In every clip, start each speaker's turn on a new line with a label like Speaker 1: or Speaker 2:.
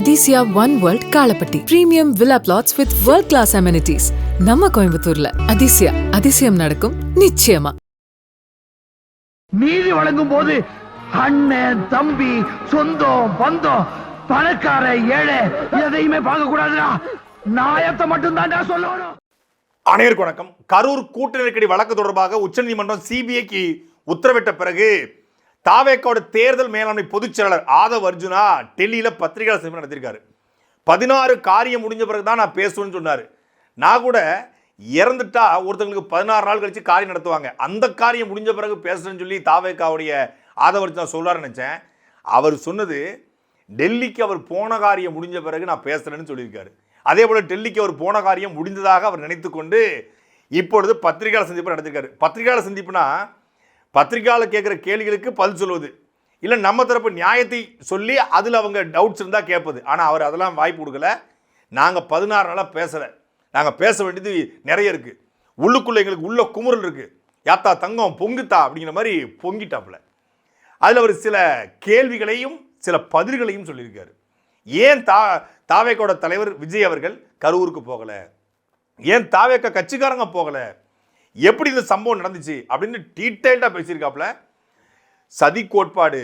Speaker 1: Athisaya one world Kalapatti premium villa flats with world class amenities நம்ம கோயம்புத்தூர்ல அதிசயா அதிசயம் நடக்கும் நிச்சயமா
Speaker 2: நீதி வழங்கும் போது அண்ணன் தம்பி சொந்தம் பந்தம் பணக்கார ஏழை எதையுமே பார்க்க கூடாதுடா நாயத்தை மட்டும் தான்டா சொல்லணும்
Speaker 3: அனைவருக்கும் வணக்கம். கரூர் கூட்டு நெருக்கடி வழக்கு தொடர்பாக உச்சநீதிமன்றம் சிபிஐக்கு உத்தரவிட்ட பிறகு தாவேக்காவோட தேர்தல் மேலாண்மை பொதுச் செயலாளர் ஆதவ் அர்ஜுனா டெல்லியில் பத்திரிகையாளர் சந்திப்பு நடத்தியிருக்காரு. பதினாறு காரியம் முடிஞ்ச பிறகு தான் நான் பேசுவேன்னு சொன்னார். நான் கூட இறந்துட்டா ஒருத்தங்களுக்கு பதினாறு நாள் கழித்து காரியம் நடத்துவாங்க. அந்த காரியம் முடிஞ்ச பிறகு பேசுறேன்னு சொல்லி தாவேக்காவுடைய ஆதவ அர்ஜுனா சொல்றாருன்னு நினச்சேன். அவர் சொன்னது டெல்லிக்கு அவர் போன காரியம் முடிஞ்ச பிறகு நான் பேசுகிறேன்னு சொல்லியிருக்காரு. அதே போல் டெல்லிக்கு அவர் போன காரியம் முடிந்ததாக அவர் நினைத்து கொண்டு இப்பொழுது பத்திரிகையாளர் சந்திப்பு நடத்திருக்காரு. பத்திரிகையாளர் சந்திப்புனா பத்திரிகையாளர் கேட்குற கேள்விகளுக்கு பதில் சொல்வது. இல்லை நம்ம தரப்பு நியாயத்தை சொல்லி அதில் அவங்க டவுட்ஸ் இருந்தால் கேட்பது. ஆனால் அவர் அதெல்லாம் வாய்ப்பு கொடுக்கல. நாங்கள் பதினாறு நாளாக பேசலை. நாங்கள் பேச வேண்டியது நிறைய இருக்குது உள்ளுக்குள்ளே எங்களுக்கு உள்ள குமுறல் இருக்குது யாத்தா தங்கம் பொங்குத்தா அப்படிங்கிற மாதிரி பொங்கிட்டாப்புல. அதில் அவர் சில கேள்விகளையும் சில பதில்களையும் சொல்லியிருக்காரு. ஏன் தா தாவேக்கோட தலைவர் விஜய் அவர்கள் கரூருக்கு போகலை? ஏன் தாவேக்க கட்சிக்காரங்க போகலை? எப்படி இந்த சம்பவம் நடந்துச்சு அப்படின்னு டீட்டெயில்டாக பேசியிருக்காப்புல. சதி கோட்பாடு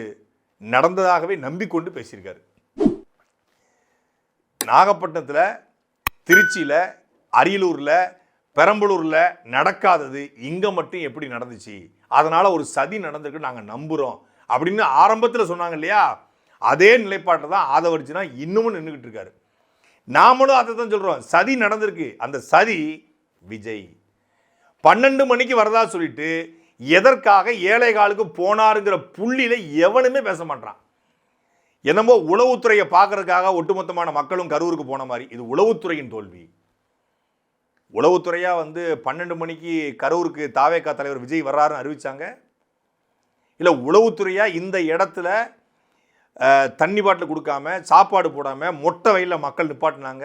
Speaker 3: நடந்ததாகவே நம்பிக்கொண்டு பேசியிருக்காரு. நாகப்பட்டினத்தில் திருச்சியில் அரியலூரில் பெரம்பலூரில் நடக்காதது இங்கே மட்டும் எப்படி நடந்துச்சு? அதனால் ஒரு சதி நடந்திருக்கு நாங்கள் நம்புகிறோம் அப்படின்னு ஆரம்பத்தில் சொன்னாங்க இல்லையா? அதே நிலைப்பாட்டை தான் ஆதவரிச்சுனா இன்னமும் நின்றுக்கிட்டு இருக்காரு. நாமளும் அதை தான் சொல்கிறோம் சதி நடந்திருக்கு. அந்த சதி விஜய். பன்னெண்டு மணிக்கு வரதா சொல்லிட்டு எதற்காக ஏழை காலுக்கு போனாருங்கிற புள்ளியில எவனுமே பேச மாட்டான் என்னமோ உளவுத்துறையை பார்க்கறதுக்காக ஒட்டுமொத்தமான மக்களும் கரூருக்கு போன மாதிரி. இது உளவுத்துறையின் தோல்வி. உளவுத்துறையாக வந்து பன்னெண்டு மணிக்கு கரூருக்கு தாவேக்கா தலைவர் விஜய் வர்றாருன்னு அறிவிச்சாங்க. இல்லை உளவுத்துறையாக இந்த இடத்துல தண்ணி பாட்டில் கொடுக்காம சாப்பாடு போடாமல் மொட்டை வயலில் மக்கள் நிப்பாட்டினாங்க.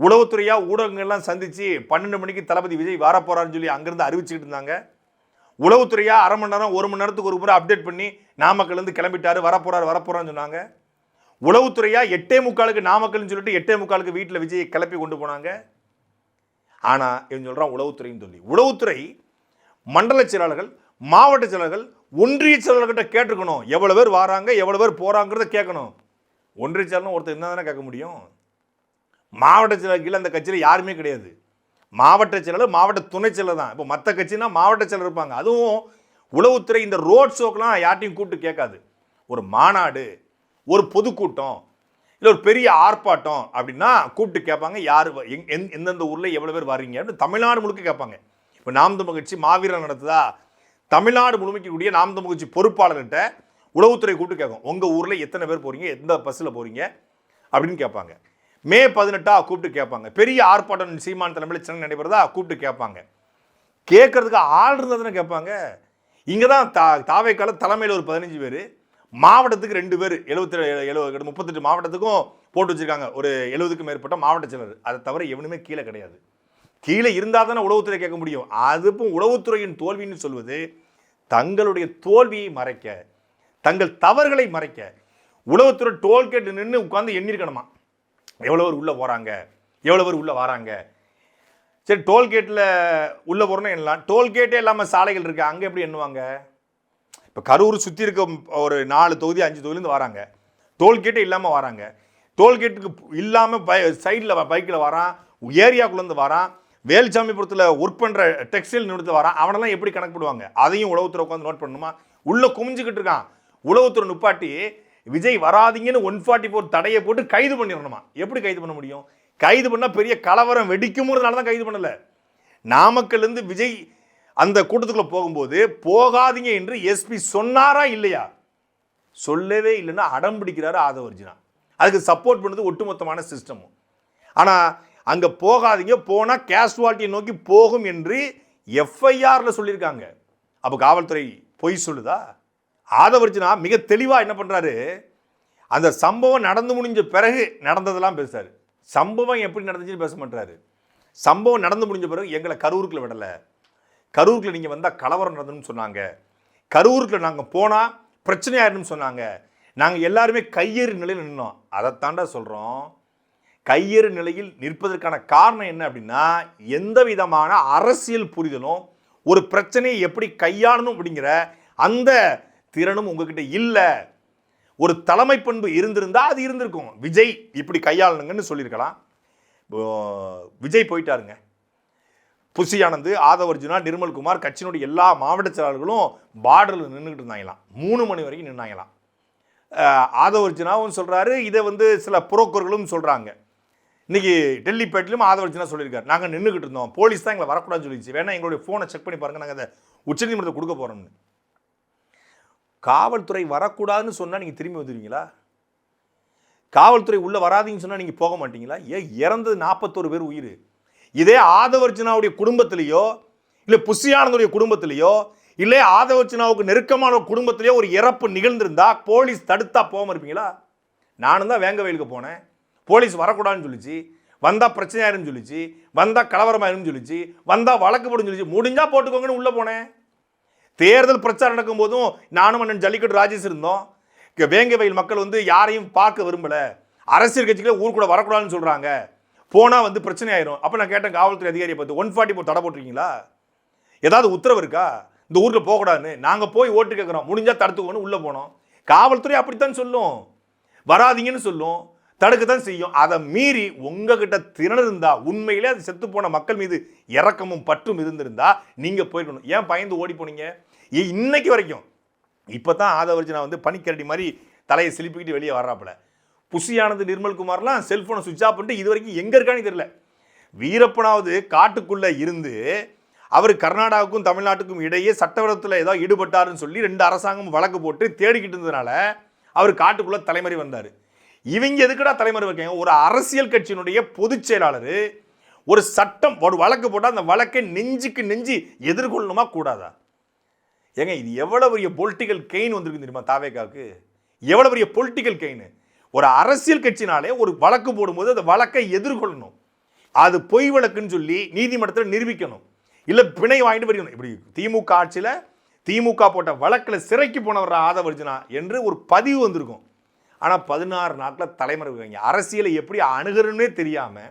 Speaker 3: உளவுத்துறையா ஊடகங்கள்லாம் சந்தித்து பன்னெண்டு மணிக்கு தளபதி விஜய் வரப்போறாருன்னு சொல்லி அங்கேருந்து அறிவிச்சுக்கிட்டு இருந்தாங்க. உளவுத்துறையா அரை மணி நேரம் ஒரு மணி நேரத்துக்கு ஒரு முறை அப்டேட் பண்ணி நாமக்கல்லேருந்து கிளம்பிட்டாரு வரப்போறாரு வரப்போறான்னு சொன்னாங்க. உளவுத்துறையா எட்டே முக்காலுக்கு நாமக்கல்னு சொல்லிட்டு எட்டே முக்காலுக்கு வீட்டில் விஜயை கிளப்பி கொண்டு போனாங்க. ஆனால் இவன் சொல்கிறான் உளவுத்துறைன்னு சொல்லி. உளவுத்துறை மண்டல செயலாளர்கள் மாவட்ட செயலாளர்கள் ஒன்றிய செயலாளர்கிட்ட கேட்டிருக்கணும். எவ்வளோ பேர் வராங்க எவ்வளோ பேர் போகிறாங்கிறத கேட்கணும். ஒன்றிய செயலாளர் ஒருத்தர் என்ன தானே கேட்க முடியும்? மாவட்ட செயலர் கீழே அந்த கட்சியில் யாருமே கிடையாது. மாவட்ட செயலர் மாவட்ட துணை செயலர் தான். இப்போ மற்ற கட்சினா மாவட்ட செயலர் இருப்பாங்க. அதுவும் உளவுத்துறை இந்த ரோட் ஷோக்கெலாம் யார்ட்டையும் கூப்பிட்டு கேட்காது. ஒரு மாநாடு ஒரு பொதுக்கூட்டம் இல்லை ஒரு பெரிய ஆர்ப்பாட்டம் அப்படின்னா கூப்பிட்டு கேட்பாங்க. யார் வ- எங் எந் எந்தெந்த ஊரில் எவ்வளோ பேர் வர்றீங்க அப்படின்னு தமிழ்நாடு முழுக்க கேட்பாங்க. இப்போ நாம் தமிழ் கட்சி மாவீரன் நடத்துதா? தமிழ்நாடு முழுமைக்கக்கூடிய நாம் தமிழ் கட்சி பொறுப்பாளர்கிட்ட உளவுத்துறை கூப்பிட்டு கேட்கும். உங்கள் ஊரில் எத்தனை பேர் போகிறீங்க எந்த பஸ்ஸில் போகிறீங்க அப்படின்னு கேட்பாங்க. மே பதினெட்டா கூப்பிட்டு கேட்பாங்க. பெரிய ஆர்ப்பாட்டம் சீமான் தலைமையில் சென்னை நடைபெறதா? கூப்பிட்டு கேட்பாங்க. கேட்கறதுக்கு ஆள் இருந்ததுன்னு கேட்பாங்க. இங்கே தான் தா தாவைக்கால தலைமையில் ஒரு பதினஞ்சு பேர் மாவட்டத்துக்கு ரெண்டு பேர் எழுபத்தி எழுபது முப்பத்தெட்டு மாவட்டத்துக்கும் போட்டு வச்சிருக்காங்க. ஒரு எழுபதுக்கும் மேற்பட்ட மாவட்ட செயலர். அதை தவிர எவனுமே கீழே கிடையாது. கீழே இருந்தால் தானே உளவுத்துறை கேட்க முடியும். அதுவும் உளவுத்துறையின் தோல்வின்னு சொல்வது தங்களுடைய தோல்வியை மறைக்க தங்கள் தவறுகளை மறைக்க உளவுத்துறை டோல்கேட் நின்று உட்காந்து எண்ணிருக்கணுமா எவ்வளோ பேர் உள்ளே போகிறாங்க எவ்வளோ பேர் உள்ளே வராங்க? சரி டோல்கேட்டில் உள்ளே போகிறோன்னு எண்ணலாம் டோல்கேட்டே இல்லாமல் சாலைகள் இருக்குது அங்கே எப்படி எண்ணுவாங்க? இப்போ கரூர் சுற்றி இருக்க ஒரு நாலு தொகுதி அஞ்சு தொகுதியிலேருந்து வராங்க. டோல்கேட்டே இல்லாமல் வராங்க. டோல்கேட்டுக்கு இல்லாமல் பை சைடில் பைக்கில் வரான். ஏரியாக்குள்ளேருந்து வரான். வேலுச்சாமிபுரத்தில் ஒர்க் பண்ணுற டெக்ஸ்டைல் நிறுத்த வரான். அவனெல்லாம் எப்படி கணக்கு போடுவாங்க? அதையும் உளவுத்துறை உட்காந்து நோட் பண்ணணுமா? உள்ளே குமிஞ்சிக்கிட்டு இருக்கான். உளவுத்துறை நுப்பாட்டி விஜய் வராதீங்கன்னு ஒன் ஃபார்ட்டி ஃபோர் தடையை போட்டு கைது பண்ணிடணுமா? எப்படி கைது பண்ண முடியும்? கைது பண்ணால் பெரிய கலவரம் வெடிக்கும்ன்றதுனால தான் கைது பண்ணலை. நாமக்கல்லேருந்து விஜய் அந்த கூட்டத்துக்குள்ளே போகும்போது போகாதீங்க என்று எஸ்பி சொன்னாரா இல்லையா? சொல்லவே இல்லைன்னா அடம் பிடிக்கிறாரு ஆதவர்ஜினா அதுக்கு சப்போர்ட் பண்ணது ஒட்டுமொத்தமான சிஸ்டமும் ஆனால் அங்கே போகாதீங்க போனால் கேஷுவாலிட்டியை நோக்கி போகும் என்று எஃப்ஐஆரில் சொல்லியிருக்காங்க. அப்போ காவல்துறை பொய் சொல்லுதா? ஆதவர்ஜினா மிக தெளிவாக என்ன பண்ணுறாரு அந்த சம்பவம் நடந்து முடிஞ்ச பிறகு நடந்ததெல்லாம் பேசுகிறார் சம்பவம் எப்படி நடந்துச்சுன்னு பேச மாட்டாரு சம்பவம் நடந்து முடிஞ்ச பிறகு எங்களை கரூருக்குள்ள விடலை. கரூருக்குள்ள நீங்கள் வந்தால் கலவரம் நடந்துன்னு சொன்னாங்க. கரூருக்குள்ள நாங்கள் போனால் பிரச்சனையாயிருன்னு சொன்னாங்க. நாங்கள் எல்லாருமே கையேறு நிலையில் நின்னோம். அதைத்தாண்டா சொல்கிறோம் கையேறு நிலையில் நிற்பதற்கான காரணம் என்ன அப்படின்னா எந்த விதமான அரசியல் புரிதலும் ஒரு பிரச்சனையை எப்படி கையாளணும் அப்படிங்கிற அந்த திறனும் உங்ககிட்ட இல்லை. ஒரு தலைமை பண்பு இருந்திருந்தா அது இருந்திருக்கும். விஜய் இப்படி கையாளணுங்கன்னு சொல்லியிருக்கலாம். விஜய் போயிட்டாருங்க. புசி ஆனந்த் ஆதவர்ஜுனா நிர்மல்குமார் கட்சியினுடைய எல்லா மாவட்ட செயலாளர்களும் பார்டரில் நின்றுக்கிட்டு இருந்தாங்களாம். மூணு மணி வரைக்கும் நின்னாங்களாம். ஆதவர்ஜுனாவும் சொல்கிறாரு இதை வந்து சில புரோக்கர்களும் சொல்கிறாங்க இன்னைக்கு டெல்லிப்பேட்டிலும் ஆதவர்ஜுனா சொல்லியிருக்காரு. நாங்கள் நின்றுக்கிட்டு இருந்தோம். போலீஸ் தான் எங்களை வரக்கூடாதுன்னு சொல்லிச்சு வேணா எங்களுடைய ஃபோனை செக் பண்ணி பாருங்க. நாங்கள் அதை உச்சநீதிமன்றத்தை கொடுக்க போகிறோம்னு காவல்துறை வரக்கூடாதுன்னு சொன்னால் நீங்கள் திரும்பி வந்துடுவீங்களா காவல்துறை உள்ளே வராதீங்கன்னு சொன்னால் நீங்கள் போக மாட்டீங்களா? ஏன் இறந்தது நாற்பத்தோரு பேர் உயிர்? இதே ஆதவர்ஜனாவுடைய குடும்பத்திலேயோ இல்லை புஷியானந்துடைய குடும்பத்திலேயோ இல்லை ஆதவர்ஜனாவுக்கு நெருக்கமான ஒரு குடும்பத்திலேயோ ஒரு இறப்பு நிகழ்ந்திருந்தா போலீஸ் தடுத்தா போகாம இருப்பீங்களா? நானும் தான் வேங்க வயலுக்கு போனேன். போலீஸ் வரக்கூடாதுன்னு சொல்லிச்சு. வந்தால் பிரச்சனையாயிருன்னு சொல்லிச்சு. வந்தால் கலவரமாயிருன்னு சொல்லிச்சு. வந்தால் வழக்கு போடுன்னு சொல்லிச்சு. முடிஞ்சால் போட்டுக்கோங்கன்னு உள்ளே போனேன். தேர்தல் பிரச்சாரம் நடக்கும் போதும் நானும் அண்ணன் ஜல்லிக்கட்டு ராஜேஷ் இருந்தோம். இங்க வேங்க வயல் மக்கள் வந்து யாரையும் பார்க்க விரும்பலை. அரசியல் கட்சிகளே கூட வரக்கூடாதுன்னு சொல்கிறாங்க போனால் வந்து பிரச்சனை ஆயிரும் அப்போ நான் கேட்டேன் காவல்துறை அதிகாரியை பார்த்து ஒன் ஃபார்ட்டி ஃபோர் தடை போட்டிருக்கீங்களா? ஏதாவது உத்தரவு இருக்கா? இந்த ஊருக்கு போகக்கூடாதுன்னு. நாங்கள் போய் ஓட்டு கேட்குறோம். முடிஞ்சால் தடுத்துக்கோன்னு உள்ளே போனோம். காவல்துறை அப்படித்தான் சொல்லும். வராதீங்கன்னு சொல்லும். தடுக்க தான் செய்யும். அதை மீறி உங்ககிட்ட திறன் இருந்தால் உண்மையிலே அது செத்து போன மக்கள் மீது இறக்கமும் பற்றும் இருந்திருந்தா நீங்கள் போயிருக்கணும் ஏன் பயந்து ஓடி போனீங்க? ஏ இன்னைக்கு வரைக்கும். இப்போ தான் ஆதவர்ஜனா வந்து பனிக்கரடி மாதிரி தலையை சிலிப்பிக்கிட்டு வெளியே வர்றாப்புல. புஷியானது நிர்மல்குமார்லாம் செல்ஃபோனை சுவிட்ச் ஆஃப் பண்ணிட்டு இது வரைக்கும் எங்கே இருக்கான்னு தெரியல. வீரப்பனாவது காட்டுக்குள்ளே இருந்து அவர் கர்நாடகாவுக்கும் தமிழ்நாட்டுக்கும் இடையே சட்டவிரோதத்தில் ஏதோ ஈடுபட்டாருன்னு சொல்லி ரெண்டு அரசாங்கம் வழக்கு போட்டு தேடிக்கிட்டு இருந்ததுனால அவர் காட்டுக்குள்ளே தலைமறை வந்தார். இவங்க எதுக்குடா தலைமறை வைக்காங்க ஒரு அரசியல் கட்சியினுடைய பொதுச் செயலாளர் ஒரு சட்டம் ஒரு வழக்கு போட்டால் அந்த வழக்கை நெஞ்சுக்கு நெஞ்சு எதிர்கொள்ளணுமா கூடாதா? ஏங்க இது எவ்வளோ பெரிய பொலிட்டிக்கல் கெயின் வந்திருக்கு தெரியுமா தாவேக்காவுக்கு எவ்வளோ பெரிய பொலிட்டிக்கல் கெயின் ஒரு அரசியல் கட்சினாலே ஒரு வழக்கு போடும்போது அந்த வழக்கை எதிர்கொள்ளணும். அது பொய் வழக்குன்னு சொல்லி நீதிமன்றத்தில் நிரூபிக்கணும். இல்லை பிணை வாங்கிட்டு வரைக்கணும் இப்படி திமுக ஆட்சியில் திமுக போட்ட வழக்கில் சிறைக்கு போனவர் ஆதவர்ஜனா என்று ஒரு பதிவு வந்திருக்கும். ஆனால் பதினாறு நாட்டில் தலைமுறை வைங்க அரசியலை எப்படி அணுகிறனே தெரியாமல்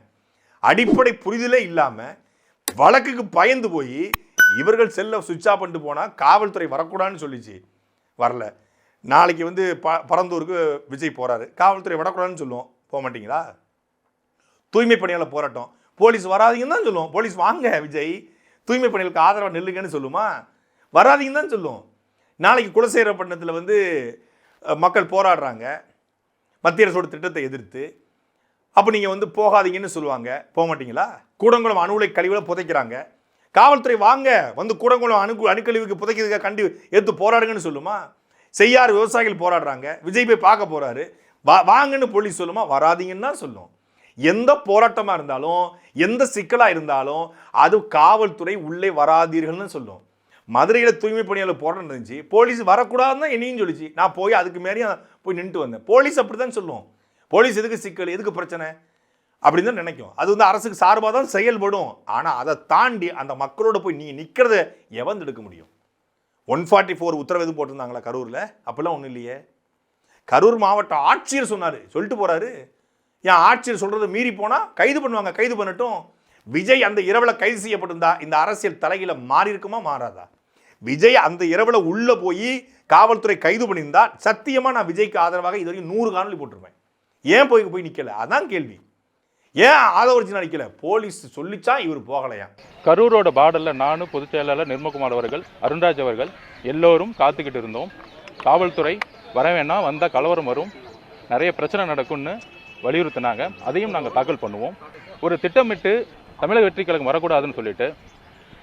Speaker 3: அடிப்படை புரிதலே இல்லாமல் வழக்குக்கு பயந்து போய் இவர்கள் செல்ல சுவிட்ச் ஆஃப் பண்ணிட்டு போனால் காவல்துறை வரக்கூடாதுன்னு சொல்லிச்சு. வரல. நாளைக்கு வந்து ப பரந்தூருக்கு விஜய் போகிறாரு காவல்துறை வரக்கூடாதுன்னு சொல்லுவோம். போக மாட்டிங்களா? தூய்மை பணியாளர் போராட்டம். போலீஸ் வராதீங்கன்னு தான் சொல்லுவோம். போலீஸ் வாங்க விஜய். தூய்மை பணிகளுக்கு ஆதரவாக நில்லுங்கன்னு சொல்லுமா? வராதிங்கன்னு தான் சொல்லுவோம். நாளைக்கு குலசேகரப்பட்டினத்தில் வந்து மக்கள் போராடுறாங்க. மத்திய அரசோட திட்டத்தை எதிர்த்து அப்போ நீங்கள் வந்து போகாதீங்கன்னு சொல்லுவாங்க. போக மாட்டீங்களா? கூடங்குளம் அணு உலை கழிவுல புதைக்கிறாங்க. காவல்துறை வாங்க வந்து கூடங்குளம் அணு அணுக்கழிவுக்கு புதைக்கிறதுக்காக கண்டி எடுத்து போராடுங்கன்னு சொல்லுமா? செய்யார் விவசாயிகள் போராடுறாங்க. விஜய் போய் பார்க்க போகிறாரு வா வாங்கன்னு போலீஸ் சொல்லுமா? வராதீங்கன்னு தான் சொல்லும். எந்த போராட்டமாக இருந்தாலும் எந்த சிக்கலாக இருந்தாலும் அது காவல்துறை உள்ளே வராதீர்கள்னு சொல்லும். மதுரையில் தூய்மை பணியாளர் போராட்டம் இருந்துச்சு போலீஸ் வரக்கூடாதுன்னு என்னையும் சொல்லிச்சு. நான் போய் அதுக்கு மாரியும் போய் நின்றுட்டு வந்தேன். போலீஸ் அப்படி தான் சொல்லுவோம். போலீஸ் எதுக்கு சிக்கல்? எதுக்கு பிரச்சனை? அப்படின்னு தான் நினைக்கும். அது வந்து அரசுக்கு சார்பாக தான் செயல்படும். ஆனால் அதை தாண்டி அந்த மக்களோட போய் நீங்கள் நிற்கிறத எவன் எடுக்க முடியும்? ஒன் ஃபார்ட்டி ஃபோர் உத்தரவு எதுவும் போட்டிருந்தாங்களா கரூரில்? அப்போல்லாம் ஒன்றும் இல்லையே. கரூர் மாவட்ட ஆட்சியர் சொன்னார். சொல்லிட்டு போகிறாரு ஏன் ஆட்சியர் சொல்கிறத மீறி போனால் கைது பண்ணுவாங்க. கைது பண்ணட்டும். விஜய் அந்த இரவில் கைது செய்யப்பட்டிருந்தா இந்த அரசியல் தலையில் மாறி இருக்குமா? மாறாதா? விஜய் அந்த இரவில் உள்ளே போய் காவல்துறை கைது பண்ணியிருந்தா சத்தியமாக நான் விஜய்க்கு ஆதரவாக இது வரைக்கும் நூறு காணொலி போட்டிருப்பேன். ஏன் போய் போய் நிற்கல அதான் கேள்வி. ஏன் ஆதவர்ஜினா நிற்கல போலீஸ் சொல்லிச்சா இவர் போகலையா?
Speaker 4: கரூரோட பாடலில் நானும் பொதுச் செயலாளர் நிர்மகுமார் அவர்கள் அருண்ராஜ் அவர்கள் எல்லோரும் காத்துக்கிட்டு இருந்தோம். காவல்துறை வர வேணாம் வந்தால் கலவரம் வரும். நிறைய பிரச்சனை நடக்கும்னு வலியுறுத்தினாங்க. அதையும் நாங்கள் தாக்கல் பண்ணுவோம். ஒரு திட்டமிட்டு தமிழக வெற்றி கழகம் வரக்கூடாதுன்னு சொல்லிட்டு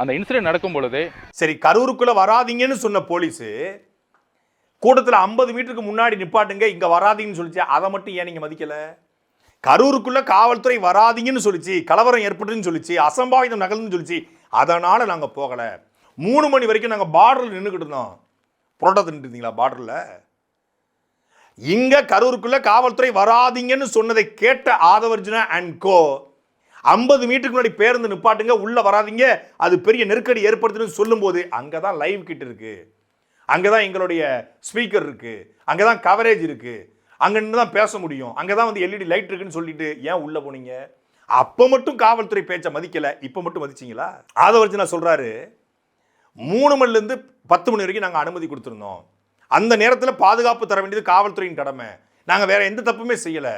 Speaker 4: அந்த இன்சிடென்ட் நடக்கும் பொழுது
Speaker 3: சரி கரூருக்குள்ளே வராதீங்கன்னு சொன்ன போலீஸு கூட்டத்தில் ஐம்பது மீட்டருக்கு முன்னாடி நிப்பாட்டுங்க இங்கே வராதிங்கன்னு சொல்லிச்சு. அதை மட்டும் ஏன் நீங்கள் மதிக்கலை? கரூருக்குள்ளே காவல்துறை வராதீங்கன்னு சொல்லிச்சு கலவரம் ஏற்பட்டுன்னு சொல்லிச்சு அசம்பாவிதம் நகர்ந்துன்னு சொல்லிச்சு. அதனால் நாங்கள் போகலை. மூணு மணி வரைக்கும் நாங்கள் பார்டரில் நின்றுக்கிட்டு இருந்தோம். புரோட்டா நின்று இருந்தீங்களா பார்டரில் இங்கே கரூருக்குள்ளே காவல்துறை வராதீங்கன்னு சொன்னதை கேட்ட ஆதவர்ஜுனா அண்ட் கோ ஐம்பது மீட்டருக்கு முன்னாடி பேருந்து நிப்பாட்டுங்க உள்ளே வராதீங்க. அது பெரிய நெருக்கடி ஏற்படுத்துன்னு சொல்லும்போது அங்கே தான் லைவ் கிட் இருக்குது அங்கே தான் எங்களுடைய ஸ்பீக்கர் இருக்குது அங்கே தான் கவரேஜ் இருக்குது அங்கே நின்று தான் பேச முடியும். அங்கே தான் வந்து எல்இடி லைட் இருக்குன்னு சொல்லிட்டு ஏன் உள்ளே போனீங்க? அப்போ மட்டும் காவல்துறை பேச்சை மதிக்கலை. இப்போ மட்டும் மதிச்சிங்களா? ஆதவர்ஜனா சொல்கிறாரு மூணு மணிலேருந்து பத்து மணி வரைக்கும் நாங்கள் அனுமதி கொடுத்துருந்தோம். அந்த நேரத்தில் பாதுகாப்பு தர வேண்டியது காவல்துறையின் கடமை. நாங்கள் வேறு எந்த தப்புமே செய்யலை.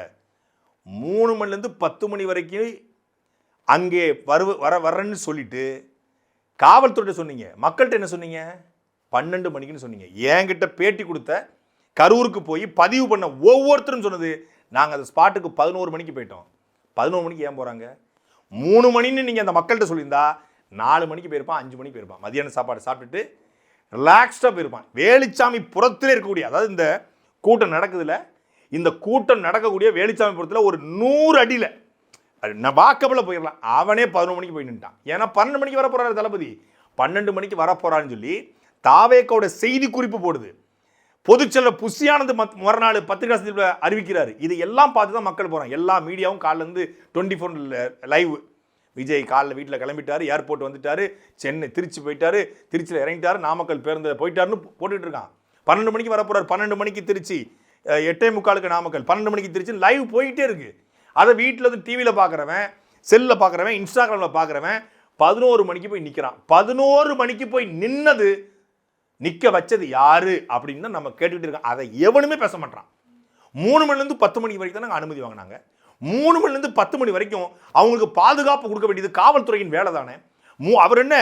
Speaker 3: மூணு மணிலேருந்து பத்து மணி வரைக்கும் அங்கே வரு வர வரேன்னு சொல்லிட்டு காவல்துறையிட்ட சொன்னீங்க. மக்கள்கிட்ட என்ன சொன்னீங்க? பன்னெண்டு மணிக்குன்னு சொன்னீங்க. என்கிட்ட பேட்டி கொடுத்த கரூருக்கு போய் பதிவு பண்ண ஒவ்வொருத்தரும் சொன்னது. நாங்கள் அந்த ஸ்பாட்டுக்கு பதினோரு மணிக்கு போயிட்டோம். பதினோரு மணிக்கு ஏன் போகிறாங்க மூணு மணின்னு நீங்கள் அந்த மக்கள்கிட்ட சொல்லியிருந்தா நாலு மணிக்கு போயிருப்பான் அஞ்சு மணிக்கு போயிருப்பான். மதியான சாப்பாடு சாப்பிட்டுட்டு ரிலாக்ஸ்டாக போயிருப்பான். வேலுச்சாமி புறத்திலே இருக்கக்கூடிய அதாவது இந்த கூட்டம் நடக்குதுல இந்த கூட்டம் நடக்கக்கூடிய வேலுச்சாமி புறத்தில் ஒரு நூறு அடியில் நான் வாக்கபில் போயிடலாம். அவனே பதினொரு மணிக்கு போய் நின்ட்டான் ஏன்னா பன்னெண்டு மணிக்கு வர தளபதி. பன்னெண்டு மணிக்கு வர சொல்லி தாவேக்கோட செய்தி குறிப்பு போடுது. பொதுச்செல்வர் புஷியானது மத் மறுநாள் பத்திரிகா சந்திப்பில் அறிவிக்கிறார். இது எல்லாம் பார்த்து தான் மக்கள் போகிறாங்க எல்லா மீடியாவும் காலிலேருந்து டுவெண்ட்டி ஃபோர் லைவ் விஜய் காலில் வீட்டில் கிளம்பிட்டாரு. ஏர்போர்ட் வந்துட்டார். சென்னை திருச்சி போயிட்டார். திருச்சியில் இறங்கிட்டாரு. நாமக்கல் பேருந்தில் போயிட்டாருன்னு போட்டுட்டு இருக்கான். பன்னெண்டு மணிக்கு வரப்போகிறார் பன்னெண்டு மணிக்கு திருச்சி. எட்டே முக்காலுக்கு நாமக்கல். பன்னெண்டு மணிக்கு திருச்சி லைவ் போயிட்டே இருக்குது அதை வீட்டில் வந்து டிவியில் பார்க்குறவன் செல்லில் பார்க்குறவன் இன்ஸ்டாகிராமில் பார்க்குறவன் பதினோரு மணிக்கு போய் நிற்கிறான் பதினோரு மணிக்கு போய் நின்னது நிற்க வச்சது யாரு? அப்படின்னு தான் நம்ம கேட்டுக்கிட்டு இருக்கோம். அதை எவனுமே பேச மாட்டான் மூணு மணிலேருந்து பத்து மணி வரைக்கும் தான் நாங்கள் அனுமதி வாங்கினாங்க. மூணு மணிலேருந்து பத்து மணி வரைக்கும் அவங்களுக்கு பாதுகாப்பு கொடுக்க வேண்டியது காவல்துறையின் வேலை தானே. மூ அவர் என்ன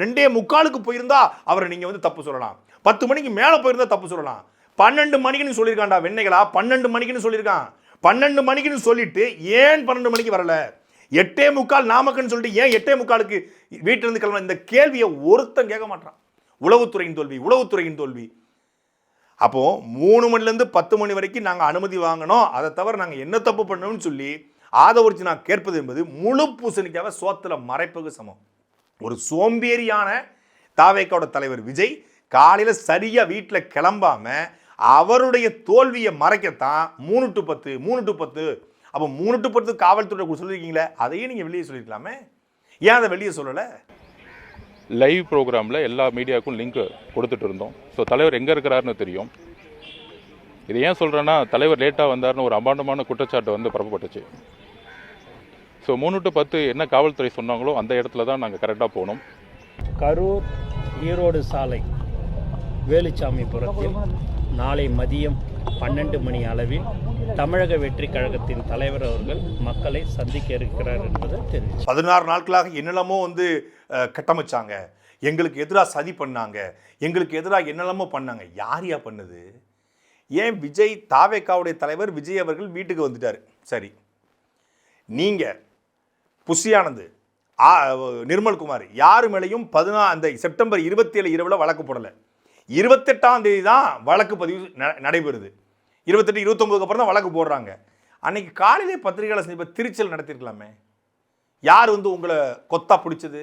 Speaker 3: ரெண்டே முக்காலுக்கு போயிருந்தா அவரை நீங்கள் வந்து தப்பு சொல்லலாம். பத்து மணிக்கு மேலே போயிருந்தா தப்பு சொல்லலாம். பன்னெண்டு மணிக்குன்னு சொல்லியிருக்கான்டா வெண்ணைகளா? பன்னெண்டு மணிக்குன்னு சொல்லியிருக்கான். பன்னெண்டு மணிக்குன்னு சொல்லிட்டு ஏன் பன்னெண்டு மணிக்கு வரல? எட்டே முக்கால் நாமக்கல்னு சொல்லிட்டு ஏன் எட்டே முக்காலுக்கு வீட்டிலிருந்து கிளம்ப இந்த கேள்வியை ஒருத்தன் கேட்க மாட்டான். உளவுத்துறையின் தோல்வி உளவுத்துறையின் தோல்வி. அப்போ மூணு மணிலேருந்து பத்து மணி வரைக்கும் நாங்கள் அனுமதி வாங்கினோம் அதை தவிர நாங்கள் என்ன தப்பு பண்ணோம்னு சொல்லி ஆதவரிச்சு நான் கேட்பது என்பது முழு பூசணிக்காக சோத்தில் மறைப்புக்கு சமம். ஒரு சோம்பேறியான தாவேக்காவோட தலைவர் விஜய் காலையில் சரியாக வீட்டில் கிளம்பாம அவருடைய தோல்வியை மறைக்கத்தான் மூணு டு பத்து மூணு டு பத்து. அப்போ மூணு டு பத்து காவல்துறை சொல்லியிருக்கீங்களே அதையும் நீங்கள் வெளியே சொல்லியிருக்கலாமே ஏன் அதை வெளியே சொல்லலை?
Speaker 4: லைவ் ப்ரோக்ராமில் எல்லா மீடியாவுக்கும் லிங்க் கொடுத்துட்டு இருந்தோம். ஸோ தலைவர் எங்கே இருக்கிறாருன்னு தெரியும். இது ஏன் சொல்கிறேன்னா தலைவர் லேட்டாக வந்தாருன்னு ஒரு அபாண்டமான குற்றச்சாட்டு வந்து பரப்பப்பட்டுச்சு. ஸோ மூணு டு பத்து என்ன காவல்துறை சொன்னாங்களோ அந்த இடத்துல தான் நாங்கள் கரெக்டாக போனோம்.
Speaker 5: கரூர் ஈரோடு சாலை வேலுச்சாமிபுரத்தில் நாளை மதியம் பன்னெண்டு மணி அளவில் தமிழக வெற்றி கழகத்தின் தலைவர் அவர்கள் மக்களை சந்திக்க இருக்கிறார் என்பதை தெரிவித்தார்
Speaker 3: பதினாறு நாட்களாக என்னெல்லாமோ வந்து கட்டமைச்சாங்க. எங்களுக்கு எதிராக சதி பண்ணாங்க. எங்களுக்கு எதிராக என்னெல்லாமோ பண்ணாங்க. யார் யா பண்ணுது? ஏன் விஜய் தாவேக்காவுடைய தலைவர் விஜய் அவர்கள் வீட்டுக்கு வந்துட்டார்? சரி. நீங்கள் புஷியானது நிர்மல்குமார் யார் மேலேயும் பதினா அந்த செப்டம்பர் இருபத்தி ஏழு இரவில் வழக்கு போடலை. இருபத்தெட்டாம் தேதி தான் வழக்கு பதிவு ந- நடைபெறுது. இருபத்தெட்டு இருபத்தொம்போதுக்கு அப்புறம் தான் வழக்கு போடுறாங்க. அன்னைக்கு காலையிலே பத்திரிகையாளர் சந்திப்பை திருச்சியில் நடத்திருக்கலாமே யார் வந்து உங்களை கொத்தா பிடிச்சது?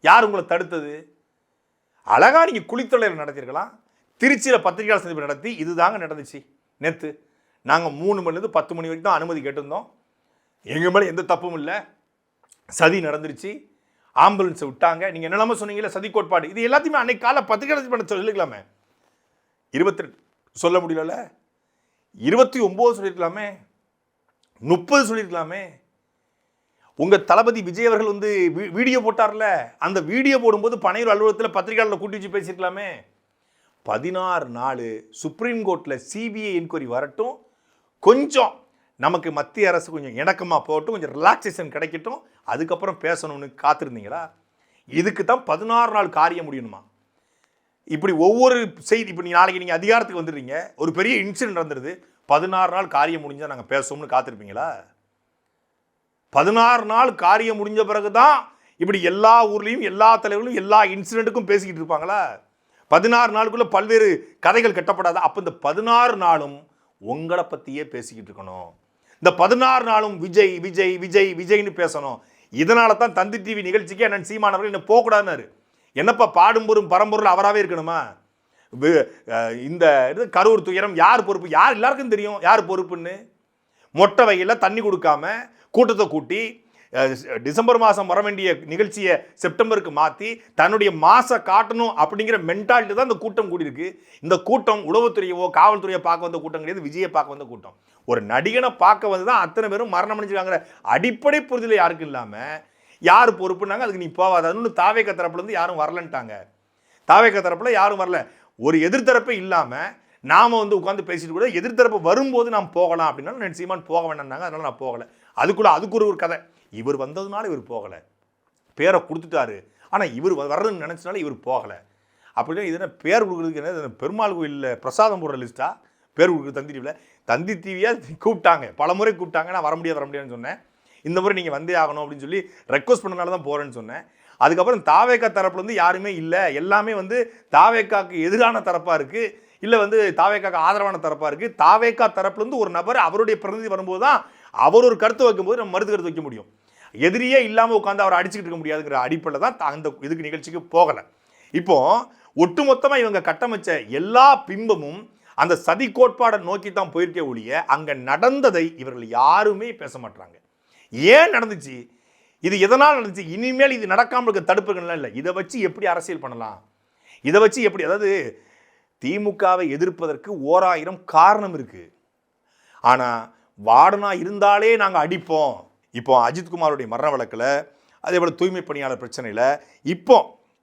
Speaker 3: யார் உங்களை தடுத்தது? அழகா நீங்கள் குளித்தலையில் நடத்திருக்கலாம் திருச்சியில் பத்திரிகையாளர் சந்திப்பு நடத்தி இதுதாங்க நடந்துச்சு நேற்று நாங்கள் மூணு மணிலேருந்து பத்து மணி வரைக்கும் தான் அனுமதி கேட்டிருந்தோம். எங்கள் மேலே எந்த தப்பும் இல்லை. சதி நடந்துருச்சு. ஆம்புலன்ஸை விட்டாங்க. நீங்கள் என்னெல்லாமோ சொன்னீங்கல்ல சதி கோட்பாடு. இது எல்லாத்தையுமே அன்னைக்கு காலை பத்திரிகை பண்ண சொல்லிருக்கலாமே இருபத்தெட்டு சொல்ல முடியலல்ல? இருபத்தி ஒம்பது சொல்லியிருக்கலாமே. முப்பது சொல்லியிருக்கலாமே. உங்கள் தளபதி விஜய் அவர்கள் வந்து வீ- வீடியோ போட்டார்ல. அந்த வீடியோ போடும்போது பனையூர் அலுவலகத்தில் பத்திரிகையாளர் கூட்டி வச்சு பேசியிருக்கலாமே. பதினாறு நாள் சுப்ரீம் கோர்ட்டில் சிபிஐ என்கொயரி வரட்டும். கொஞ்சம் நமக்கு மத்திய அரசு கொஞ்சம் இணக்கமாக போட்டு கொஞ்சம் ரிலாக்ஸேஷன் கிடைக்கட்டும். அதுக்கப்புறம் பேசணும்னு காத்திருந்தீங்களா? இதுக்கு தான் பதினாறு நாள் காரியம் முடியணுமா? இப்படி ஒவ்வொரு செய்தி இப்போ நீங்கள் நாளைக்கு நீங்கள் அதிகாரத்துக்கு வந்துடுறீங்க. ஒரு பெரிய இன்சிடென்ட் நடந்துருது. பதினாறு நாள் காரியம் முடிஞ்சால் நாங்கள் பேசுவோம்னு காத்திருப்பீங்களா? பதினாறு நாள் காரியம் முடிஞ்ச பிறகு தான் இப்படி எல்லா ஊர்லேயும் எல்லா தலைவர்களும் எல்லா இன்சிடெண்ட்டுக்கும் பேசிக்கிட்டு இருப்பாங்களா? பதினாறு நாளுக்குள்ளே பல்வேறு கதைகள் கட்டப்படாத அப்போ இந்த பதினாறு நாளும் உங்களை பற்றியே பேசிக்கிட்டு இருக்கணும். இந்த பதினாறு நாளும் விஜய் விஜய் விஜய் விஜய்னு பேசணும். இதனால தான் தந்தி டிவி நிகழ்ச்சிக்கு அண்ணன் சீமானவர்கள் என்ன போகக்கூடாதுனாரு என்னப்பா பாடும்பொருள் பரம்பொருள் அவராகவே இருக்கணுமா? இந்த இது கரூர் துயரம் யார் பொறுப்பு? யார் எல்லாருக்கும் தெரியும் யார் பொறுப்புன்னு? மொட்டை வகையில் தண்ணி கொடுக்காம கூட்டத்தை கூட்டி டிசம்பர் மாதம் வர வேண்டிய நிகழ்ச்சியை செப்டம்பருக்கு மாற்றி தன்னுடைய மாசை காட்டணும் அப்படிங்கிற மென்டாலிட்டி தான் இந்த கூட்டம் கூடியிருக்கு. இந்த கூட்டம் உளவுத்துறையவோ காவல்துறையை பார்க்க வந்த கூட்டம் கிடையாது விஜயை பார்க்க வந்த கூட்டம். ஒரு நடிகனை பார்க்க வந்து தான் அத்தனை பேரும் மரணம் அடைஞ்சிருக்காங்கிற அடிப்படை புரிதல் யாருக்கும் இல்லாமல் யார் பொறுப்புனாங்க? அதுக்கு நீ போவாத. அதுன்னு தாவேக்க தரப்புலேருந்து யாரும் வரலன்ட்டாங்க. தாவேக்க தரப்பில் யாரும் வரல. ஒரு எதிர்த்தரப்பே இல்லாமல் நாம் வந்து உட்காந்து பேசிட்டு கூட எதிர்த்தரப்பு வரும்போது நாம் போகலாம் அப்படின்னா நான் சீமான் போக வேண்டாம்னாங்க. அதனால நான் போகலை. அதுக்குள்ள அதுக்கு ஒரு ஒரு கதை. இவர் வந்ததுனால இவர் போகலை. பேரை கொடுத்துட்டாரு. ஆனால் இவர் வ- வர்றதுன்னு நினச்சனால இவர் போகலை. அப்படின்னா இது என்ன பேர் கொடுக்குறதுக்கு என்ன பெருமாள் கோயிலில் பிரசாதம் போடுற லிஸ்ட்டாக பேர் கொடுக்குறது தந்தி டிவியில் தந்தி டிவியாக கூப்பிட்டாங்க. பல முறை கூப்பிட்டாங்க. நான் வர முடியாது வர முடியாதுன்னு சொன்னேன். இந்த முறை நீங்கள் வந்தே ஆகணும் அப்படின்னு சொல்லி ரெக்வஸ்ட் பண்ணனால தான் போகிறேன்னு சொன்னேன். அதுக்கப்புறம் தாவேக்கா தரப்புலேருந்து யாருமே இல்லை. எல்லாமே வந்து தாவேக்காக்கு எதிரான தரப்பாக இருக்குது இல்லை வந்து தாவேக்காக்கு ஆதரவான தரப்பாக இருக்குது தாவேக்கா தரப்புலேருந்து ஒரு நபர் அவருடைய பிரதிநிதி வரும்போது தான் அவர் ஒரு கருத்து வைக்கும்போது நம்ம மறுத்து கருத்து வைக்க முடியும். எதிரியே இல்லாமல் உட்காந்து அவரை அடிச்சுக்கிட்டு இருக்க முடியாதுங்கிற அடிப்படையில் தான் அந்த இதுக்கு நிகழ்ச்சிக்கு போகலை. இப்போ ஒட்டுமொத்தமாக இவங்க கட்டமைச்ச எல்லா பிம்பமும் அந்த சதி கோட்பாடை நோக்கி தான் போயிருக்கே ஒழிய அங்கே நடந்ததை இவர்கள் யாருமே பேச மாட்டாங்க ஏன் நடந்துச்சு? இது எதனால் நடந்துச்சு? இனிமேல் இது நடக்காமல் இருக்க தடுப்புகள்லாம் இல்லை. இதை வச்சு எப்படி அரசியல் பண்ணலாம்? இதை வச்சு எப்படி அதாவது திமுகவை எதிர்ப்பதற்கு ஓராயிரம் காரணம் இருக்குது ஆனால் வார்டனா இருந்தாலே நாங்கள் அடிப்போம். இப்போ அஜித்குமாருடைய மரண வழக்கில் அதே போல் தூய்மை பணியாளர் பிரச்சனையில் இப்போ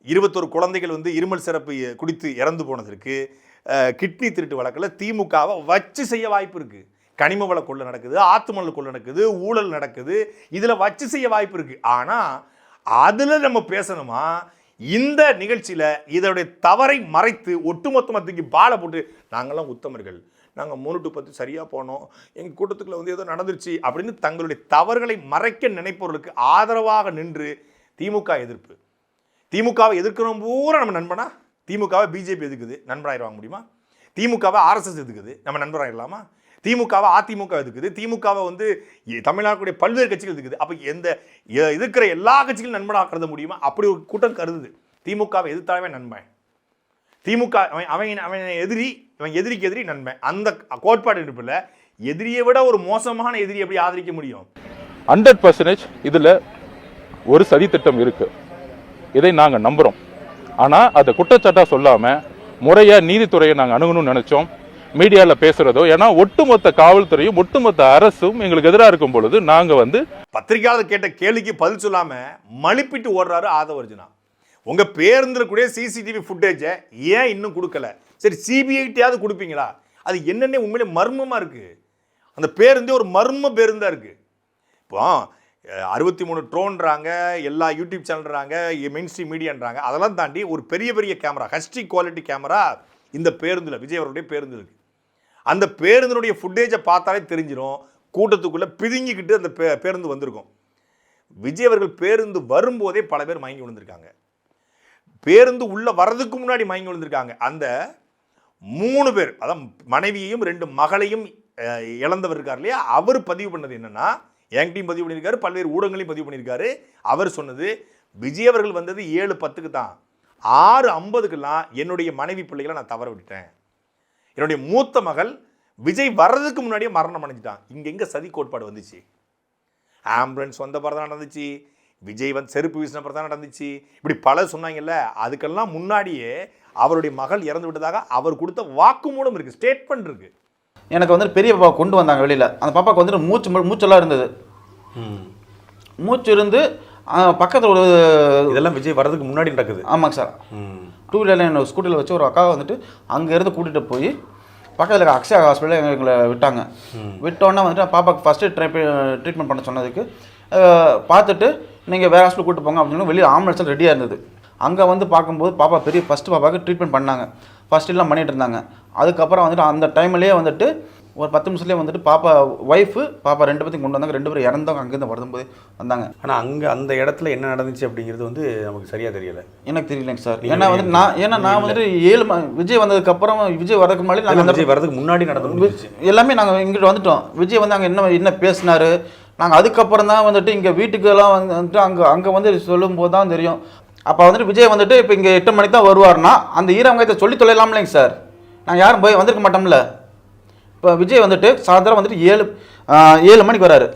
Speaker 3: இருபத்தொரு குழந்தைகள் வந்து இருமல் சிறப்பு குடித்து இறந்து போனதற்கு கிட்னி திருட்டு வழக்கில் திமுகவை வச்சு செய்ய வாய்ப்பு இருக்குது கனிம வள கொள்ள நடக்குது ஆத்துமணல் கொள்ள நடக்குது ஊழல் நடக்குது இதில் வச்சு செய்ய வாய்ப்பு இருக்குது ஆனால் அதில் நம்ம பேசணுமா? இந்த நிகழ்ச்சியில் இதனுடைய தவறை மறைத்து ஒட்டுமொத்தமாக தூக்கி பாலை போட்டு நாங்களாம் உத்தமர்கள். நாங்கள் மூணு டு பத்து சரியாக போனோம். எங்கள் கூட்டத்துக்குள்ள வந்து ஏதோ நடந்துருச்சு அப்படின்னு தங்களுடைய தவறுகளை மறைக்க நினைப்பவர்களுக்கு ஆதரவாக நின்று திமுக எதிர்ப்பு. திமுகவை எதிர்க்கிறோம் பூரா நம்ம நண்பனா? திமுகவை பிஜேபி எதுக்குது? நண்பராயிடுவாங்க முடியுமா? திமுகவை ஆர்எஸ்எஸ் எதுக்குது? நம்ம நண்பராயிடலாமா திமுகவை அதிமுக எதுக்குது? திமுகவை வந்து தமிழ்நாட்டுடைய பல்வேறு கட்சிகள் இருக்குது அப்போ எந்த எ- இருக்கிற எல்லா கட்சிகளும் நண்பனாக கருத முடியுமா? அப்படி ஒரு கூட்டம் கருதுது. திமுகவை எதிர்த்தாலுமே நண்பன். திமுக அவன் அவன் அவன் எதிரி அவன் எதிரிக்கு எதிரி நண்பன். அந்த கோட்பாடு இருப்பில் எதிரியை விட ஒரு மோசமான எதிரி எப்படி ஆதரிக்க முடியும்?
Speaker 4: ஹண்ட்ரட் பர்சன்டேஜ் இதில் ஒரு சதித்திட்டம் இருக்கு. இதை நாங்கள் நம்புகிறோம் ஆனால் அதை குற்றச்சாட்டாக சொல்லாமல் முறையாக நீதித்துறையை நாங்கள் அணுகணும்னு நினச்சோம். மீடியாவில் பேசுகிறதோ ஏன்னா ஒட்டுமொத்த காவல்துறையும் ஒட்டுமொத்த அரசும் எங்களுக்கு எதிராக இருக்கும் பொழுது நாங்கள் வந்து
Speaker 3: பத்திரிகையாளர் கேட்ட கேள்விக்கு பதில் சொல்லாம மழுப்பிட்டு ஓடுறாரு ஆதவர்ஜுனா உங்கள் பேருந்துல சிசிடிவி ஃபுட்டேஜை ஏன் இன்னும் கொடுக்கல? சரி சிபிஐட்டியாவது கொடுப்பீங்களா? அது என்னென்ன உண்மையிலே மர்மமாக இருக்குது அந்த பேருந்தே ஒரு மர்ம பேருந்தாக இருக்குது இப்போ அறுபத்தி மூணு ட்ரோன்றாங்க எல்லா யூடியூப் சேனல்றாங்க மெயின் ஸ்ட்ரீம் மீடியான்றாங்க அதெல்லாம் தாண்டி ஒரு பெரிய பெரிய கேமரா ஹஸ்டி குவாலிட்டி கேமரா இந்த பேருந்தில் விஜய் அவருடைய பேருந்து இருக்கு. அந்த பேருந்தினுடைய ஃபுட்டேஜை பார்த்தாலே தெரிஞ்சிடும் கூட்டத்துக்குள்ளே பிதுங்கிக்கிட்டு அந்த பே பேருந்து வந்திருக்கும். விஜய் அவர்கள் பேருந்து வரும்போதே பல பேர் மயங்கி விழுந்திருக்காங்க. பேருந்து உள்ளே வர்றதுக்கு முன்னாடி மயங்கி விழுந்திருக்காங்க. அந்த மூணு பேர் அதான் மனைவியையும் ரெண்டு மகளையும் இழந்தவர் இருக்கார் இல்லையா? அவர் பதிவு பண்ணது என்னென்னா என்கிட்டையும் பதிவு பண்ணியிருக்காரு பல்வேறு ஊடகங்களையும் பதிவு பண்ணியிருக்காரு. அவர் சொன்னது விஜய் அவர்கள் வந்தது ஏழு பத்துக்கு தான். ஆறு ஐம்பதுக்கெல்லாம் என்னுடைய மனைவி பிள்ளைகளை நான் தவற விட்டுட்டேன். என்னுடைய மூத்த மகள் விஜய் வர்றதுக்கு முன்னாடியே மரணம் அடைஞ்சிட்டான். இங்கே எங்கே சதி கோட்பாடு வந்துச்சு? ஆம்புலன்ஸ் வந்த பிறகு நடந்துச்சு. விஜய் வந்து செருப்பு வீசின பிறகு தான் நடந்துச்சு? இப்படி பல சொன்னாங்கல்ல அதுக்கெல்லாம் முன்னாடியே அவருடைய மகள் இறந்து விட்டதாக அவர் கொடுத்த வாக்குமூலம் இருக்கு ஸ்டேட்மெண்ட் இருக்கு.
Speaker 6: எனக்கு வந்து பெரிய பாப்பா கொண்டு வந்தாங்க வெளியில். அந்த பாப்பாவுக்கு வந்துட்டு மூச்சு மூச்செல்லாம் இருந்தது. மூச்சு இருந்து பக்கத்தில் ஒரு
Speaker 7: இதெல்லாம் விஜய் வர்றதுக்கு முன்னாடி நடக்குது.
Speaker 6: ஆமாங்க சார். டூ வீலரில் என்னோட ஸ்கூட்டியில் வச்சு ஒரு அக்காவை வந்துட்டு அங்கேருந்து கூட்டிகிட்டு போய் பக்கத்தில் இருக்க அக்ஷயா ஹாஸ்பிட்டலில் எங்களை விட்டாங்க. விட்டோன்னே வந்துட்டு பாப்பாக்கு ஃபஸ்ட்டு ட்ரை ட்ரீட்மெண்ட் பண்ண சொன்னதுக்கு பார்த்துட்டு நீங்கள் வேறு ஹாஸ்பிட்டல் கூட்டு போங்க அப்படின்னு வெளியே ஆம்புலன்ஸ் ரெடியாக இருந்தது. அங்கே வந்து பார்க்கும்போது பாப்பா பெரிய ஃபஸ்ட்டு பாப்பாவுக்கு ட்ரீட்மெண்ட் பண்ணாங்க. ஃபஸ்ட் எல்லாம் பண்ணிட்டு இருந்தாங்க. அதுக்கப்புறம் வந்துட்டு அந்த டைம்லேயே வந்துட்டு ஒரு பத்து நிமிஷத்துலேயே வந்துட்டு பாப்பா ஒய்ஃபு பாப்பா ரெண்டு பேத்தையும் கொண்டு வந்தாங்க. ரெண்டு பேரும் இறந்தவங்க அங்கேருந்து வரும்போது வந்தாங்க.
Speaker 7: ஆனா அங்க அந்த இடத்துல என்ன நடந்துச்சு அப்படிங்கிறது வந்து நமக்கு சரியா தெரியல.
Speaker 6: எனக்கு தெரியலைங்க சார். ஏன்னா வந்து நான் ஏன்னா நான் வந்துட்டு ஏழு விஜய் வந்ததுக்கு அப்புறம் விஜய் வரதுக்கு முன்னாடி நாங்கள்
Speaker 7: விஜய் வர்றதுக்கு முன்னாடி நடந்து முடிஞ்சிச்சு.
Speaker 6: எல்லாமே நாங்கள் இங்கிட்டு வந்துட்டோம். விஜய் வந்து அங்கே என்ன என்ன பேசினாரு? நாங்கள் அதுக்கப்புறம் தான் வந்துட்டு இங்கே வீட்டுக்கெல்லாம் வந்து வந்துட்டு அங்கே அங்கே வந்து சொல்லும்போது தான் தெரியும். அப்போ வந்துட்டு விஜய் வந்துட்டு இப்போ இங்கே எட்டு மணிக்கு தான் வருவார்னா அந்த ஈரவங்கத்தை சொல்லி தொலைலாம் இல்லைங்க சார். நாங்கள் யாரும் போய் வந்திருக்க மாட்டோம்ல. இப்போ விஜய் வந்துட்டு சாயந்தரம் வந்துட்டு ஏழு ஏழு மணிக்கு வராரு.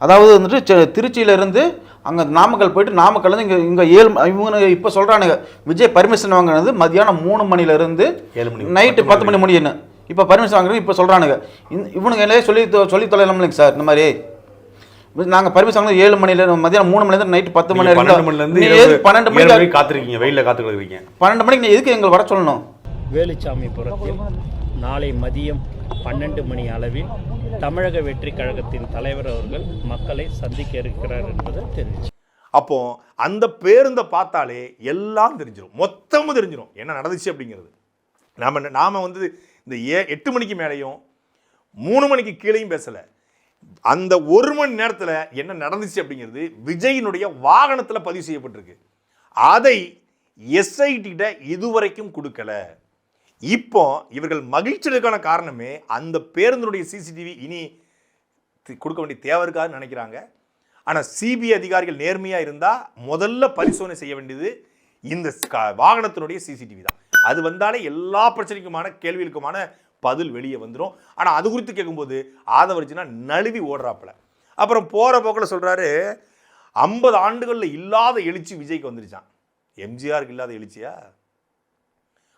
Speaker 6: அதாவது வந்துட்டு திருச்சியிலேருந்து அங்கே நாமக்கல் போயிட்டு நாமக்கல்லேருந்து இங்கே இங்கே ஏழு இவங்க இப்போ சொல்கிறானுங்க விஜய் பர்மிஷன் வாங்கினது மதியானம் மூணு மணிலேருந்து
Speaker 7: ஏழு மணி,
Speaker 6: நைட்டு
Speaker 7: பத்து
Speaker 6: மணி முடியுன்னு இப்போ பர்மிஷன் வாங்குறது இப்போ சொல்கிறானுங்க இவனுங்க சொல்லி தொ- சொல்லி தொலைலாம் இல்லைங்க சார் இந்த மாதிரி. நாங்கள் பர்மிஷன் வாங்கினது ஏழு மணில மதியானம் மூணு மணிலேருந்து நைட்டு பத்து மணி
Speaker 7: பன்னெண்டு மணில இருந்து
Speaker 6: நீ
Speaker 7: இரவு
Speaker 6: ஏழு- பன்னெண்டு மணிக்கு
Speaker 7: காத்திருக்கீங்க வெயில்ல காத்துக்கிட்டு இருக்கீங்க
Speaker 6: பன்னெண்டு மணிக்கு நீ எதுக்கு எங்களை வர சொல்லணும்?
Speaker 5: வேலுச்சாமிபுரத்தில் நாளை மதியம் பன்னெண்டு மணி அளவில் தமிழக வெற்றி கழகத்தின் தலைவர் அவர்கள் மக்களை சந்திக்க இருக்கிறார் என்பதை தெரிவிச்சு.
Speaker 3: அப்போ அந்த பேருந்தை பார்த்தாலே எல்லாம் தெரிஞ்சிடும் மொத்தமும் தெரிஞ்சிடும் என்ன நடந்துச்சு அப்படிங்கிறது. நாம நாம வந்து இந்த ஏ எட்டு மணிக்கு மேலேயும் மூணு மணிக்கு கீழேயும் பேசலை. அந்த ஒரு மணி நேரத்தில் என்ன நடந்துச்சு அப்படிங்கிறது விஜயினுடைய வாகனத்தில் பதிவு செய்யப்பட்டிருக்கு. அதை எஸ்ஐடிட்ட இதுவரைக்கும் கொடுக்கல. இப்போ இவர்கள் மகிழ்ச்சியதற்கான காரணமே அந்த பேருந்தினுடைய சிசிடிவி இனி கொடுக்க வேண்டிய தேவை இருக்காதுன்னு நினைக்கிறாங்க. ஆனால் சிபிஐ அதிகாரிகள் நேர்மையாக இருந்தால் முதல்ல பரிசோதனை செய்ய வேண்டியது இந்த வாகனத்தினுடைய சிசிடிவி தான். அது வந்தாலே எல்லா பிரச்சனைக்குமான கேள்விகளுக்குமான பதில் வெளியே வந்துடும் ஆனால் அது குறித்து கேட்கும்போது ஆதவர்ஜினா நழுவி ஓடுறாப்புல. அப்புறம் போகிற போக்கில் சொல்கிறாரு ஐம்பது ஆண்டுகளில் இல்லாத எழுச்சி விஜய்க்கு வந்துருச்சான் எம்ஜிஆருக்கு இல்லாத எழுச்சியா?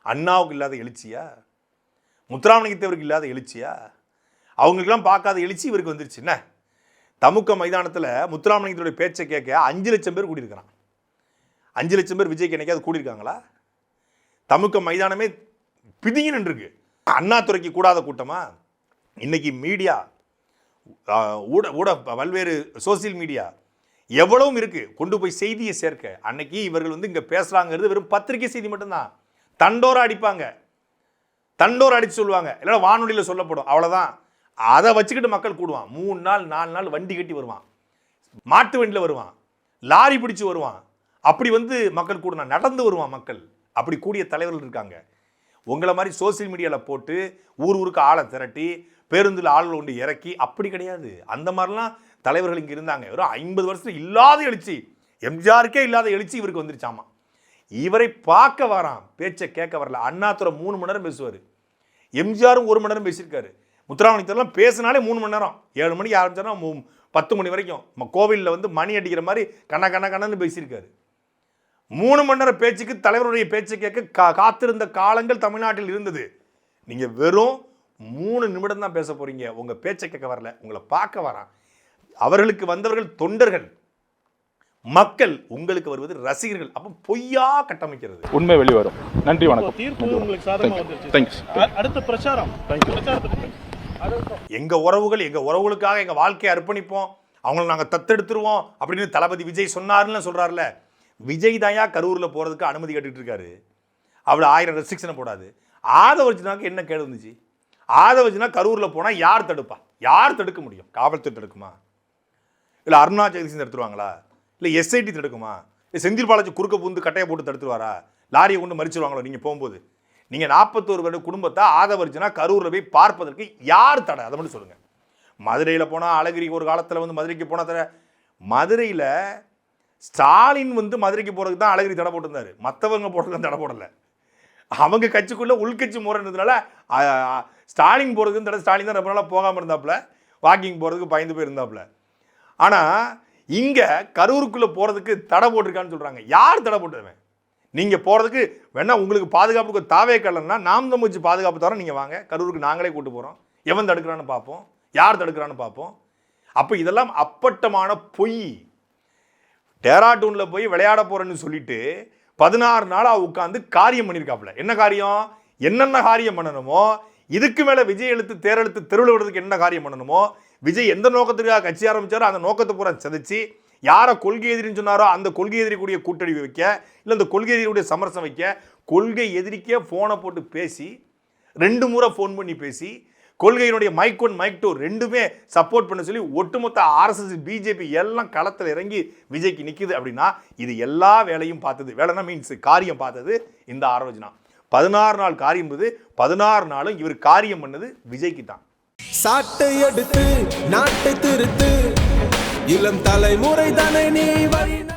Speaker 3: அண்ணாவுக்கு இல்லாத எழுச்சியா? முத்துராமலிங்கத்தேவருக்கு இல்லாத எழுச்சியா? அவங்களுக்கெல்லாம் பார்க்காத எழுச்சி இவருக்கு வந்துருச்சு. என்ன? தமுக்க மைதானத்தில் முத்துராமலிங்கத்தோடைய பேச்சை கேட்க அஞ்சு லட்சம் பேர் கூடியிருக்கிறான். அஞ்சு லட்சம் பேர் விஜய்க்கு என்னைக்காவது கூடியிருக்காங்களா? தமுக்க மைதானமே பிதிங்கி நின்றுருக்கு. அண்ணாதுரைக்கு கூடாத கூட்டமா? இன்னைக்கு மீடியா ஊட ஊட பல்வேறு சோசியல் மீடியா எவ்வளவும் இருக்குது கொண்டு போய் செய்தியை சேர்க்க. அன்னைக்கு இவர்கள் வந்து இங்கே பேசுகிறாங்கிறது வெறும் பத்திரிகை செய்தி மட்டும்தான். தண்டோரை அடிப்பாங்க. தண்டோரை அடித்து சொல்லுவாங்க. இல்லைன்னா வானொலியில் சொல்லப்படும். அவ்வளோதான் அதை வச்சுக்கிட்டு மக்கள் கூடுவான். மூணு நாள் நாலு நாள் வண்டி கட்டி வருவான். மாட்டு வண்டியில் வருவான். லாரி பிடிச்சி வருவான். அப்படி வந்து மக்கள் கூடுனா நடந்து வருவான் மக்கள். அப்படி கூடிய தலைவர்கள் இருக்காங்க. உங்களை மாதிரி சோசியல் மீடியாவில் போட்டு ஊர் ஊருக்கு ஆளை திரட்டி பேருந்தில் ஆள் கொண்டு இறக்கி அப்படி கிடையாது. அந்த மாதிரிலாம் தலைவர்கள் இங்கே இருந்தாங்க. வெறும் ஐம்பது வருஷத்துல இல்லாத எழுச்சி. எம்ஜிஆருக்கே இல்லாத எழுச்சி இவருக்கு வந்துருச்சாமா. இவரை பார்க்க வரான். பேச்சை கேட்க வரல. அண்ணாத்துறை மூணு மணி நேரம் பேசுவார். எம்ஜிஆரும் ஒரு மணி நேரம் பேசியிருக்காரு. முத்துராமலிங்கத்தெல்லாம் பேசினாலே மூணு மணி நேரம். ஏழு மணிக்கு ஆரம்பிச்சோன்னா பத்து மணி வரைக்கும். நம்ம கோவிலில் வந்து மணி அடிக்கிற மாதிரி கண்ணா கண்ணா கண்ணன்னு பேசியிருக்காரு. மூணு மணி நேரம் பேச்சுக்கு தலைவருடைய பேச்சை கேட்க கா காத்திருந்த காலங்கள் தமிழ்நாட்டில் இருந்தது. நீங்க வெறும் மூணு நிமிடம் தான் பேச போறீங்க. உங்க பேச்சை கேட்க வரல. உங்களை பார்க்க வரான். அவர்களுக்கு வந்தவர்கள் தொண்டர்கள். மக்கள் உங்களுக்கு வருவது ரசிகர்கள். அப்போ பொய்யா கட்டமைக்கிறது.
Speaker 4: உண்மை வெளிவரும் நன்றி வணக்கம்.
Speaker 8: தீர்ப்பு உங்களுக்கு சாதகமா வந்துருச்சு.
Speaker 4: தேங்க்ஸ்
Speaker 8: அடுத்த பிரச்சாரம். பிரச்சாரத்தை பத்தி.
Speaker 3: எங்க உறவுகள் எங்க உறவுகளுக்காக எங்க வாழ்க்கையை அர்ப்பணிப்போம். அவங்கள நாங்க தத்தெடுத்துருவோம். அப்படின்னு தளபதி விஜய் சொன்னாருன்னு சொல்றாருல. விஜய் தாயா கரூரில் போகிறதுக்கு அனுமதி கேட்டுக்கிட்டு இருக்காரு. அவளை ஆயிரம் ரெஸ்ட்ரிக்ஷனை போடாது. ஆதவர்ஜினாக்கு என்ன கேடு வந்துச்சு? ஆதவர்ஜினா கரூரில் போனால் யார் தடுப்பா? யார் தடுக்க முடியும்? காவல்துறை தடுக்குமா? இல்லை அருணா ஜெகதீசன் தடுத்துருவாங்களா? இல்லை எஸ்ஐடி தடுக்குமா? இல்லை செந்தில் பாலாஜி குறுக்க பூந்து கட்டையை போட்டு தடுத்துருவாரா? லாரியை கொண்டு மறிச்சிருவாங்களோ நீங்கள் போகும்போது? நீங்கள் நாற்பத்தோரு வருட குடும்பத்தை ஆதவர்ஜினா கரூரில் போய் பார்ப்பதற்கு யார் தடை? அதை மட்டும் சொல்லுங்கள் மதுரையில் போனால் அழகிரி ஒரு காலத்தில் வந்து மதுரைக்கு போனால் தர மதுரையில் ஸ்டாலின் வந்து மதுரைக்கு போகிறதுக்கு தான் அழகிரி தடை போட்டிருந்தாரு. மற்றவங்க போடுறதுலாம் தடை போடலை. அவங்க கட்சிக்குள்ளே உள்கட்சி முறைன்றதுனால ஸ்டாலின் போகிறதுக்கு தடை ஸ்டாலின் தான் ரொம்ப நாளாக போகாமல் இருந்தாப்புல. வாக்கிங் போகிறதுக்கு பயந்து போயிருந்தாப்புல. ஆனால் இங்கே கரூருக்குள்ளே போகிறதுக்கு தடை போட்டிருக்கான்னு சொல்கிறாங்க யார் தடை போட்டுருவேன் நீங்கள் போகிறதுக்கு வேணா உங்களுக்கு பாதுகாப்புக்கு தாவே கலன்னா நாம் தான் வச்சு பாதுகாப்பு தரோம். நீங்கள் வாங்க. கரூருக்கு நாங்களே கூட்டு போகிறோம் எவன் தடுக்கிறான்னு பார்ப்போம். யார் தடுக்கிறான்னு பார்ப்போம். அப்போ இதெல்லாம் அப்பட்டமான பொய். டேராடூனில் போய் விளையாட போகிறேன்னு சொல்லிட்டு பதினாறு நாளாக உட்காந்து காரியம் பண்ணியிருக்காப்புல என்ன காரியம்? என்னென்ன காரியம் பண்ணணுமோ? இதுக்கு மேலே விஜய் எழுத்து தேரெழுத்து தெருவில் விடுறதுக்கு என்ன காரியம் பண்ணணுமோ? விஜய் எந்த நோக்கத்துக்காக கட்சி ஆரம்பிச்சாரோ அந்த நோக்கத்தை பூரா சிதைச்சு யாரை கொள்கை எதிரின்னு சொன்னாரோ அந்த கொள்கை எதிரி கூடிய கூட்டணி வைக்க இல்லை அந்த கொள்கை எதிரியுடைய சமரசம் வைக்க கொள்கை எதிரிக்கே ஃபோனை போட்டு பேசி ரெண்டு முறை ஃபோன் பண்ணி பேசி கொள்கையினுடைய மைக் ஒன் மைக் டூ ரெண்டுமே சப்போர்ட் பண்ண சொல்லி ஒட்டுமொத்த ஆர்எஸ்எஸ் பிஜேபி எல்லாம் களத்தில் இறங்கி விஜய்க்கு நிற்குது அப்படின்னா இது எல்லா வேலையும் பார்த்தது. வேலைனா மீன்ஸ் காரியம் பார்த்தது இந்த ஆரோஜனா. பதினாறு நாள் காரியம் போது பதினாறு நாளும் இவர் காரியம் பண்ணது விஜய்க்கு தான்.
Speaker 9: சாட்டை எடுத்து நாட்டை திருத்து. இளம் தலைமுறை தானே நீ